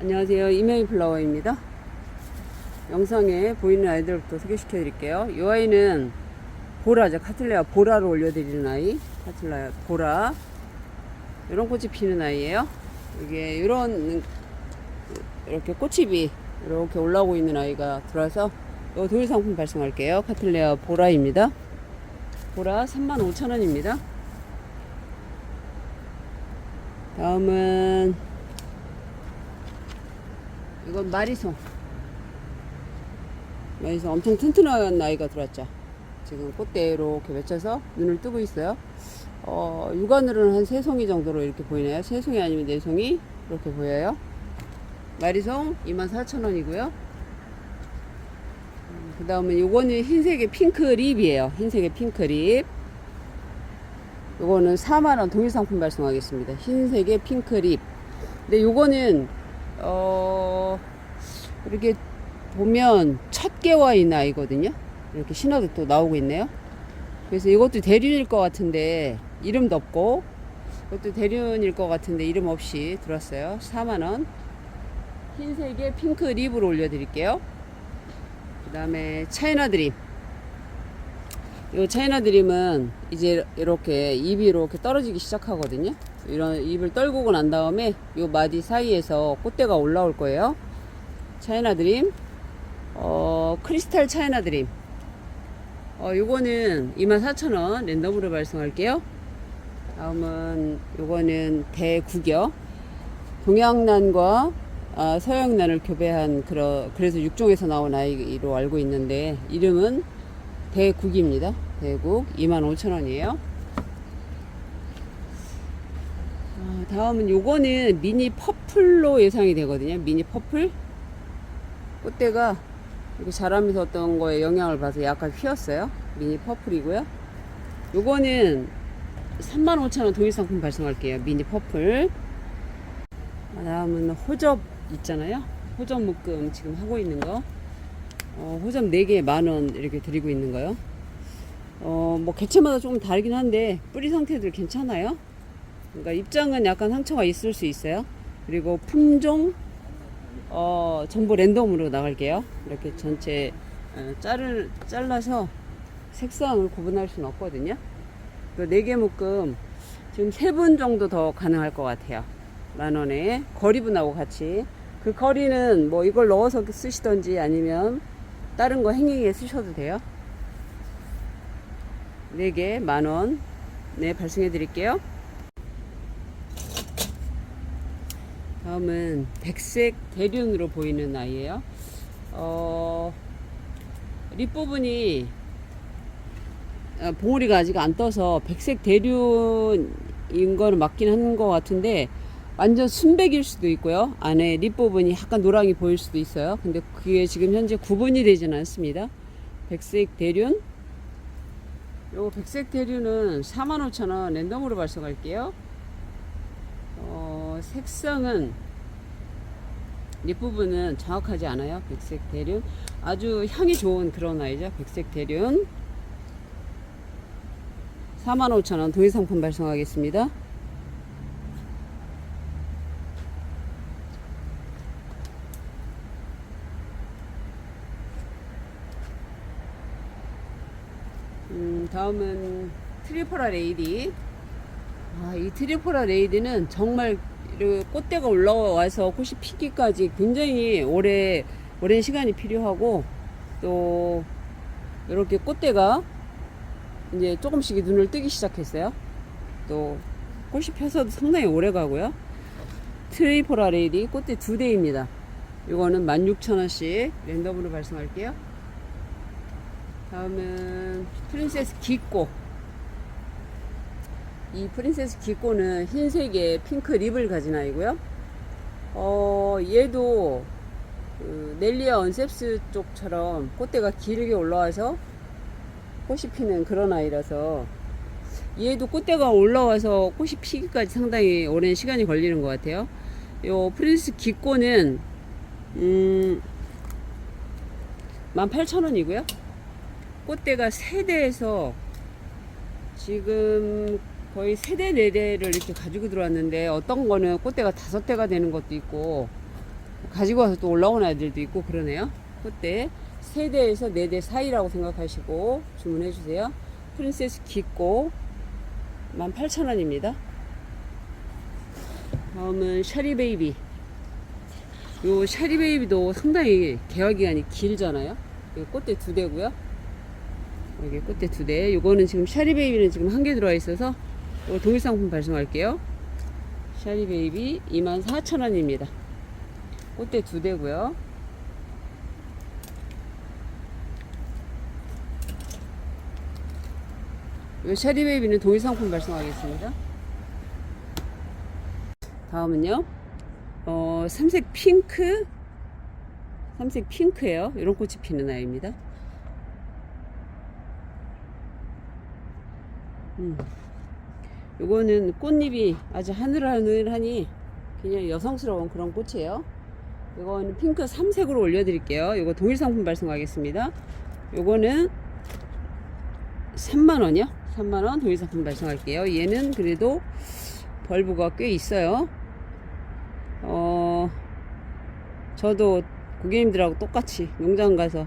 안녕하세요. 이메일 플라워입니다. 영상에 보이는 아이들부터 소개시켜 드릴게요. 이 아이는 보라죠. 카틀레아 보라를 올려드리는 아이. 카틀레아 보라. 이런 꽃이 피는 아이예요. 이게 이런 이렇게 꽃잎이 이렇게 올라오고 있는 아이가 들어와서 요 도일 상품 발송할게요. 카틀레아 보라입니다. 보라 35,000원입니다. 다음은 이건 마리송. 마리송 엄청 튼튼한 아이가 들어왔죠. 지금 꽃대 이렇게 맺혀서 눈을 뜨고 있어요. 어, 육안으로는 한 세 송이 정도로 이렇게 보이네요. 세 송이 아니면 네 송이 이렇게 보여요. 마리송 24,000원이고요. 그 다음에 요거는 흰색의 핑크 립이에요. 흰색의 핑크 립. 요거는 4만원 동일 상품 발송하겠습니다. 흰색의 핑크 립. 근데 요거는, 어, 이렇게 보면 첫 개와 있는 아이거든요. 이렇게 신화도 또 나오고 있네요. 그래서 이것도 대륜일 것 같은데, 이름도 없고, 이것도 대륜일 것 같은데, 이름 없이 들었어요. 4만원. 흰색의 핑크 립으로 올려드릴게요. 그 다음에 차이나 드림. 이 차이나 드림은 이제 이렇게 입이 이렇게 떨어지기 시작하거든요. 이런 입을 떨구고 난 다음에 이 마디 사이에서 꽃대가 올라올 거예요. 차이나 드림, 어, 크리스탈 차이나 드림. 어, 요거는 24,000원 랜덤으로 발송할게요. 다음은 요거는 대국여. 동양난과 아, 서양난을 교배한 그러, 그래서 육종에서 나온 아이로 알고 있는데 이름은 대국입니다. 대국 25,000원이에요. 아, 다음은 요거는 미니 퍼플로 예상이 되거든요. 미니 퍼플. 꽃대가 이렇게 자라면서 어떤 거에 영향을 받아서 약간 휘었어요. 미니 퍼플이고요. 요거는 35,000원 동일 상품 발송할게요. 미니 퍼플. 아, 다음은 호접 있잖아요. 호접 묶음 지금 하고 있는 거. 어, 호접 4개에 만원 이렇게 드리고 있는 거요. 어, 뭐 개체마다 조금 다르긴 한데 뿌리 상태들 괜찮아요. 그러니까 입장은 약간 상처가 있을 수 있어요. 그리고 품종 어, 전부 랜덤으로 나갈게요. 이렇게 전체 어, 자를 잘라서 색상을 구분할 수는 없거든요. 그 4개 묶음 지금 3분 정도 더 가능할 것 같아요. 만 원에 거리분하고 같이 그 거리는 뭐 이걸 넣어서 쓰시던지 아니면 다른 거 행잉에 쓰셔도 돼요. 4개 만 원 네 발송해 드릴게요. 다음은 백색 대륜으로 보이는 아이예요. 어, 립 부분이 아, 봉우리가 아직 안 떠서 백색 대륜인 거는 맞긴 한 것 같은데 완전 순백일 수도 있고요. 안에 립 부분이 약간 노랑이 보일 수도 있어요. 근데 그게 지금 현재 구분이 되지는 않습니다. 백색 대륜. 요거 백색 대륜은 45,000원 랜덤으로 발송할게요. 어, 색상은 립 부분은 정확하지 않아요. 백색 대륜. 아주 향이 좋은 그런 아이죠. 백색 대륜. 45,000원 동일 상품 발송하겠습니다. 음, 다음은 트리포라 레이디. 아, 이 트리포라 레이디는 정말 꽃대가 올라와서 꽃이 피기까지 굉장히 오래, 오랜 시간이 필요하고 또 이렇게 꽃대가 이제 조금씩 눈을 뜨기 시작했어요. 또 꽃이 펴서도 상당히 오래 가고요. 트리포라 레이디 꽃대 두 대입니다. 이거는 16,000원씩 랜덤으로 발송할게요. 다음은 프린세스 기꼬. 이 프린세스 기꼬는 흰색의 핑크 립을 가진 아이고요. 어, 얘도 그 넬리아 언셉스 쪽처럼 꽃대가 길게 올라와서 꽃이 피는 그런 아이라서 얘도 꽃대가 올라와서 꽃이 피기까지 상당히 오랜 시간이 걸리는 것 같아요. 요 프린스 기꼬는 음 18,000원이고요. 꽃대가 세 대에서 지금 거의 세 대, 네 대를 이렇게 가지고 들어왔는데 어떤 거는 꽃대가 다섯 대가 되는 것도 있고 가지고 와서 또 올라오는 아이들도 있고 그러네요. 그때 세 대에서 네 대 사이라고 생각하시고 주문해 주세요. 프린세스 깊고 18,000원입니다. 다음은 샤리 베이비. 요 샤리 베이비도 상당히 개화 기간이 길잖아요. 이 꽃대 두 대고요. 여기 꽃대 두 대. 요거는 지금 샤리 베이비는 지금 한 개 들어와 있어서 동일 상품 발송할게요. 샤리 베이비 24,000원입니다. 꽃대 두 대고요. 이 샤리 베이비는 동일 상품 발송하겠습니다. 다음은요. 어, 삼색 핑크. 삼색 핑크예요. 이런 꽃이 피는 아이입니다. 음. 요거는 꽃잎이 아주 하늘하늘하니 그냥 여성스러운 그런 꽃이에요. 이거는 핑크 삼색으로 올려드릴게요. 이거 동일 상품 발송하겠습니다. 요거는 3만원이요. 3만원 동일 상품 발송할게요. 얘는 그래도 벌브가 꽤 있어요. 어, 저도 고객님들하고 똑같이 농장 가서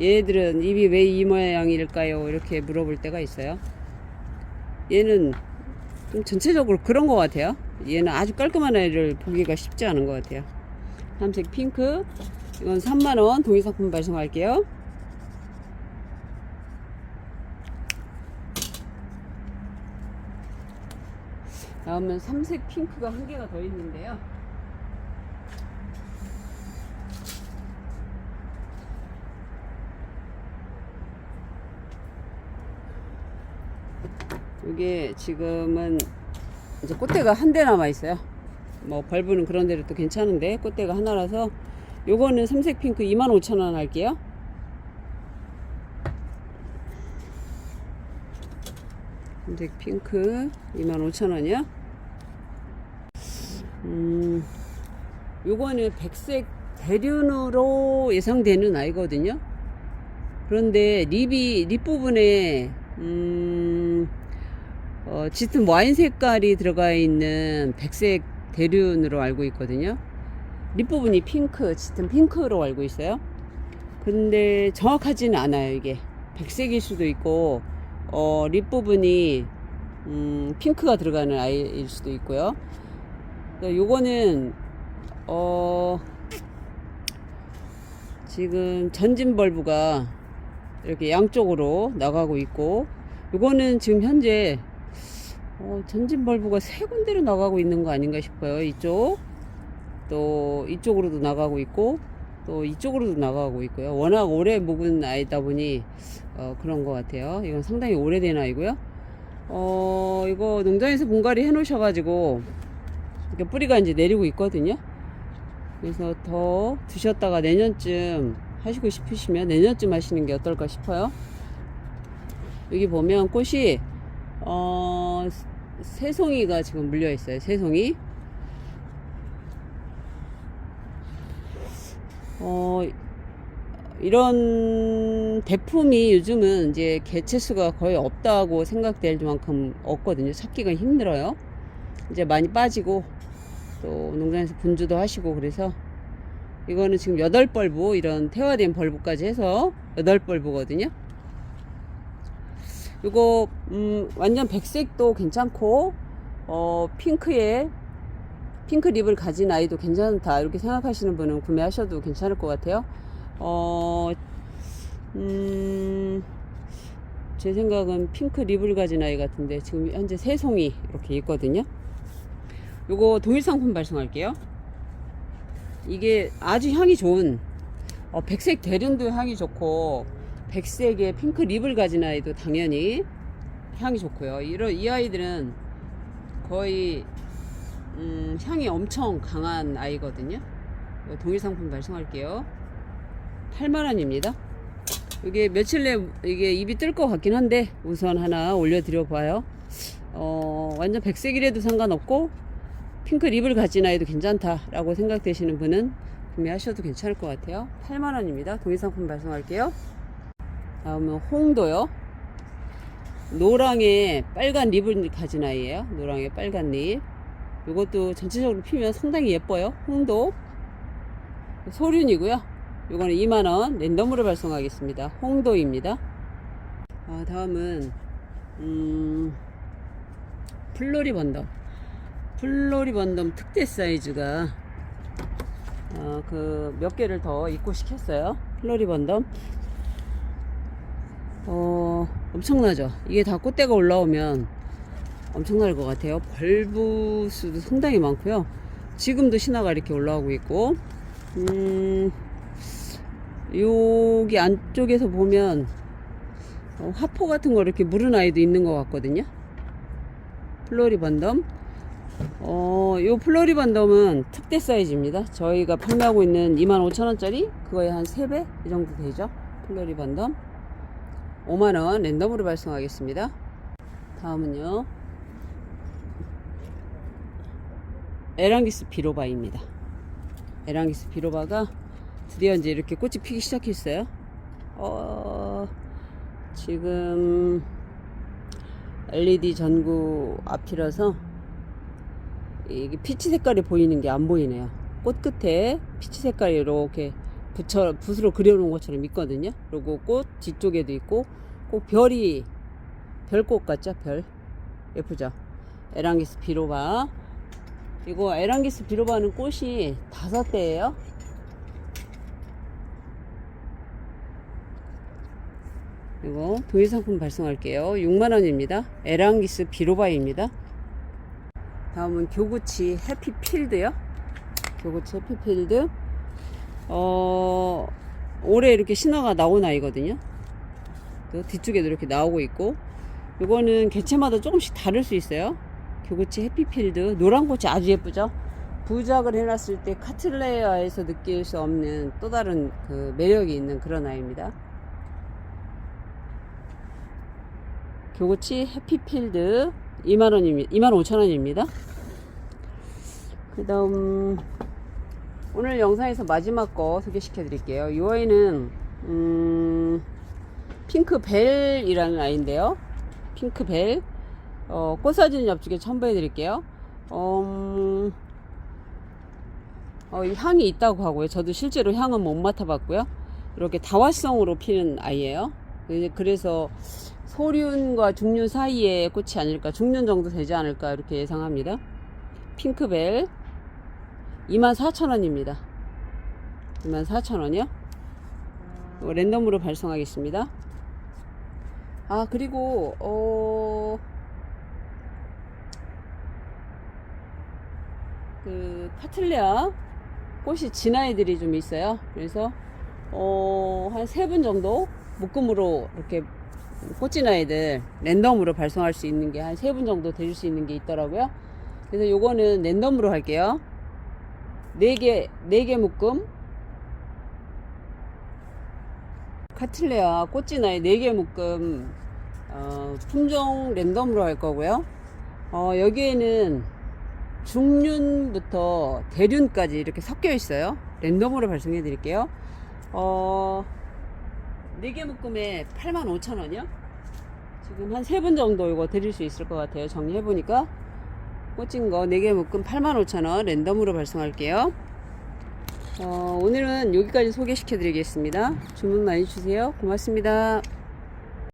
얘들은 입이 왜 이 모양일까요? 이렇게 물어볼 때가 있어요. 얘는 좀 전체적으로 그런 것 같아요. 얘는 아주 깔끔한 애를 보기가 쉽지 않은 것 같아요. 삼색 핑크. 이건 3만원 동일상품 발송할게요. 다음은 삼색 핑크가 한 개가 더 있는데요. 이게 지금은 이제 꽃대가 한 대 남아 있어요. 뭐 벌브는 그런 데로 또 괜찮은데 꽃대가 하나라서 요거는 삼색 핑크 25,000원 할게요. 삼색 핑크 25,000원이요. 음, 요거는 백색 대륜으로 예상되는 아이거든요. 그런데 립이 립 부분에 음, 어, 짙은 와인 색깔이 들어가 있는 백색 대륜으로 알고 있거든요. 립 부분이 핑크, 짙은 핑크로 알고 있어요. 근데 정확하지는 않아요, 이게. 백색일 수도 있고, 어, 립 부분이, 음, 핑크가 들어가는 아이일 수도 있고요. 또 요거는, 어, 지금 전진 벌브가 이렇게 양쪽으로 나가고 있고, 요거는 지금 현재 어, 전진 벌브가 세 군데로 나가고 있는 거 아닌가 싶어요. 이쪽 또 이쪽으로도 나가고 있고 또 이쪽으로도 나가고 있고요. 워낙 오래 묵은 아이다 보니 어, 그런 것 같아요. 이건 상당히 오래된 아이고요. 어, 이거 농장에서 분갈이 해 놓으셔가지고 이렇게 뿌리가 이제 내리고 있거든요. 그래서 더 두셨다가 내년쯤 하시고 싶으시면 내년쯤 하시는 게 어떨까 싶어요. 여기 보면 꽃이 어, 새송이가 지금 물려 있어요. 새송이. 어, 이런 대품이 요즘은 이제 개체 수가 거의 없다고 생각될 만큼 없거든요. 찾기가 힘들어요. 이제 많이 빠지고 또 농장에서 분주도 하시고 그래서 이거는 지금 여덟 벌브 이런 태화된 벌브까지 해서 여덟 벌브거든요. 이거 음, 완전 백색도 괜찮고 어, 핑크에 핑크 립을 가진 아이도 괜찮다 이렇게 생각하시는 분은 구매하셔도 괜찮을 것 같아요. 어, 음, 제 생각은 핑크 립을 가진 아이 같은데 지금 현재 세 송이 이렇게 있거든요. 요거 동일 상품 발송할게요. 이게 아주 향이 좋은 어, 백색 대륜도 향이 좋고 백색의 핑크 립을 가진 아이도 당연히 향이 좋고요. 이런 이 아이들은 거의 음, 향이 엄청 강한 아이거든요. 이거 동일 상품 발송할게요. 8만원입니다. 이게 며칠 내 이게 입이 뜰 것 같긴 한데 우선 하나 올려드려 봐요. 어, 완전 백색이라도 상관없고 핑크 립을 가진 아이도 괜찮다라고 생각되시는 분은 구매하셔도 괜찮을 것 같아요. 8만원입니다. 동일 상품 발송할게요. 다음은 홍도요. 노랑에 빨간 립을 가진 아이예요. 노랑에 빨간 립. 이것도 전체적으로 피면 상당히 예뻐요. 홍도. 소륜이고요. 요거는 2만원 랜덤으로 발송하겠습니다. 홍도입니다. 아, 다음은, 음, 플로리 번덤. 플로리 번덤 특대 사이즈가, 어, 그, 몇 개를 더 입고 시켰어요. 플로리 번덤. 어, 엄청나죠? 이게 다 꽃대가 올라오면 엄청날 것 같아요. 벌브 수도 상당히 많고요. 지금도 신화가 이렇게 올라오고 있고, 음, 여기 안쪽에서 보면 어, 화포 같은 거 이렇게 물은 아이도 있는 것 같거든요. 플로리반덤. 어, 요 플로리반덤은 특대 사이즈입니다. 저희가 판매하고 있는 25,000원짜리 그거의 한 3배 이 정도 되죠. 플로리반덤. 5만원 랜덤으로 발송하겠습니다. 다음은요. 에랑기스 비로바입니다. 에랑기스 비로바가 드디어 이제 이렇게 꽃이 피기 시작했어요. 어, 지금 LED 전구 앞이라서 이게 피치 색깔이 보이는 게 안 보이네요. 꽃 끝에 피치 색깔이 이렇게 붓처럼 붓으로 그려놓은 것처럼 있거든요. 그리고 꽃 뒤쪽에도 있고 꼭 별이 별꽃 같죠? 별 예쁘죠? 에랑기스 비로바 이거 에랑기스 비로바는 꽃이 다섯 대예요. 이거 동일 상품 발송할게요. 6만원입니다. 에랑기스 비로바입니다. 다음은 교구치 해피필드요. 교구치 해피필드. 어, 올해 이렇게 신화가 나온 아이거든요. 그 뒤쪽에도 이렇게 나오고 있고. 이거는 개체마다 조금씩 다를 수 있어요. 교구치 해피필드. 노란 꽃이 아주 예쁘죠? 부작을 해놨을 때 카틀레아에서 느낄 수 없는 또 다른 그 매력이 있는 그런 아이입니다. 교구치 해피필드 2만원입니다. 25,000원입니다. 그 다음, 오늘 영상에서 마지막 거 소개시켜 드릴게요. 이 아이는, 음, 핑크벨이라는 아이인데요. 핑크벨. 어, 꽃사진 옆쪽에 첨부해 드릴게요. 음, 어, 이 향이 있다고 하고요. 저도 실제로 향은 못 맡아봤고요. 이렇게 다화성으로 피는 아이예요. 그래서 소륜과 중륜 사이에 꽃이 아닐까 중륜 정도 되지 않을까 이렇게 예상합니다 핑크벨 24,000원입니다 24,000원이요 랜덤으로 발송하겠습니다 아 그리고 어... 그 카틀레아 꽃이 진 아이들이 좀 있어요 그래서 어... 한 세 분 정도 묶음으로 이렇게 꽃진 아이들 랜덤으로 발송할 수 있는 게 한 세 분 정도 될수 있는 게 있더라고요. 그래서 요거는 랜덤으로 할게요. 4개, 4개 묶음. 카틀레아 꽃진 아이 4개 묶음, 어, 품종 랜덤으로 할 거고요. 어, 여기에는 중륜부터 대륜까지 이렇게 섞여 있어요. 랜덤으로 발송해 드릴게요. 어, 4개 묶음에 85,000원이요? 지금 한 3분 정도 이거 드릴 수 있을 것 같아요. 정리해보니까. 꽂힌 거 4개 묶음 85,000원 랜덤으로 발송할게요. 어, 오늘은 여기까지 소개시켜 드리겠습니다. 주문 많이 주세요. 고맙습니다.